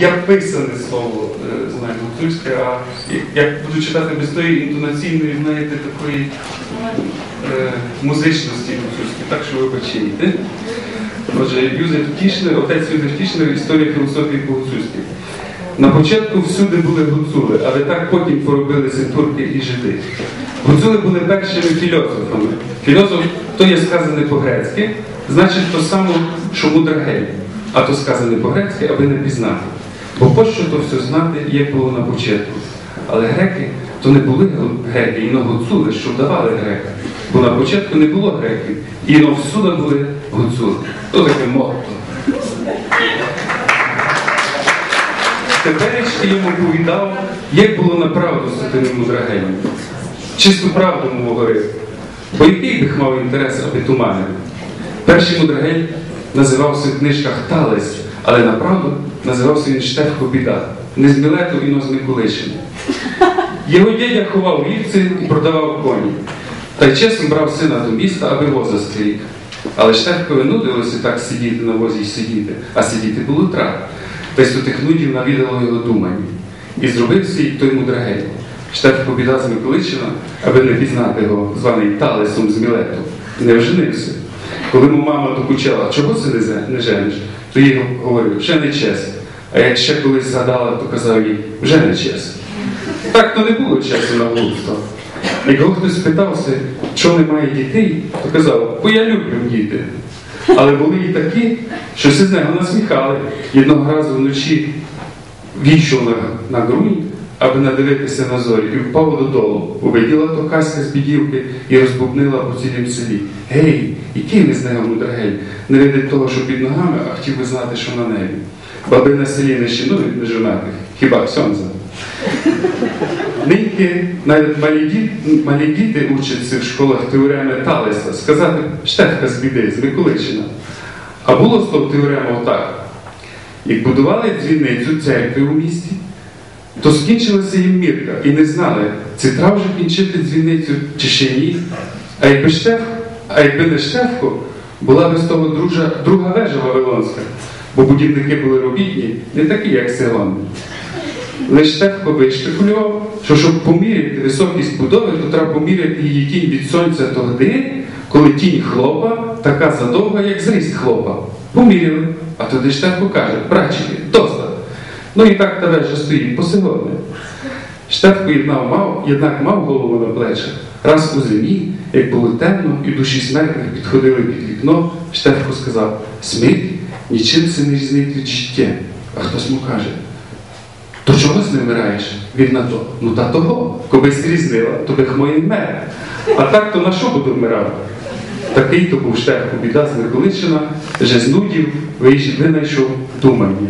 я писане слово е, знаю гуцульське, а як буду читати без тої інтонаційної, знаєте, такої е, музичності гуцульської, так що ви вибачайте. Отже, Юзеф Тішнер, отець Юзеф Тішнер, історія філософії по-гуцульськи. На початку всюди були гуцули, але так потім поробилися турки і жиди. Гуцули були першими філософами. Філософ то є сказане по-грецьки, значить то само, що мудрагель, а то сказане по-грецьки, аби не пізнати. Бо пощо то все знати, як було на початку. Але греки то не були греки, і гуцули, що вдавали грека. Бо на початку не було греків, і всюди були гуцули. То таке мото. Теперечки йому повідав, як було направду тим мудрагелем. Чисту правду му говорив, бо який би мав інтерес, аби туманив. Перший мудрагель називався в книжках Талес, але направду називався він Штефко Біда, не з Мілету і з Миколичини. Його дядя ховав вівці і продавав коні. Та й часом брав сина до міста, аби воза стрік. Але Штефкові нудилося так сидіти на возі й сидіти, а сидіти було трап. Та й з тих нудів навідало його думання. І зробився їй той мудрагель. Штефко біда з Миколичина, аби не пізнати його, званий Талесом з Мілету, не вженився. Коли му мама докучала, чого це не, жениш, то їй говорив, вже не час. А як ще колись згадала, то казав їй, вже не час. Так то не було часу на глупство. Як хтось спитався, чого немає дітей, то казав, бо я люблю діти. Але були і такі, що всі з нього насміхали. Одного разу вночі війшов на, на ґрунт, аби надивитися на зорі, і впав додолу. Увиділа то Каська з бідівки і розбубнила по цілім селі. Гей, який ви з нього мудрагель? Не видить того, що під ногами, а хотів би знати, що на небі. Баби на селі не шинують нежонатих, хіба Ксьонза. Нині навіть малі діти, малі діти учаться в школах теореми Талеса, сказати штефка з біди, з Миколичина. А було з того теорема отак. Як будували дзвіницю церкви у місті, то скінчилася їм мірка і не знали, це треба вже кінчити дзвіницю чи ще ні. А якби штеф, а якби не штефко, була би з того дружа, друга вежа Вавилонська, бо будівники були робітні, не такі, як Сигон. Лиш Штефко вишпекулював, що щоб поміряти високість будови, то треба поміряти її тінь від сонця тоді, коли тінь хлопа така задовга, як зріст хлопа. Поміряли. А тоді Штефко каже, братчики, доста. Ну і так та вежа стоїть посигодне. Штефко єднав мав, єднак мав голову на плечах. Раз у зимі, як було темно, і душі смертних підходили під вікно, Штефко сказав: Смерть нічим це не різнить від життя. А хтось му каже, то чого ж не вмираєш? Він на то. Ну та того, коби зрізнила, то би хмоїн мер. А так то на що буду вмирав? Такий то був Штефко біда з Миколичина, вже з нудів винайшов думання.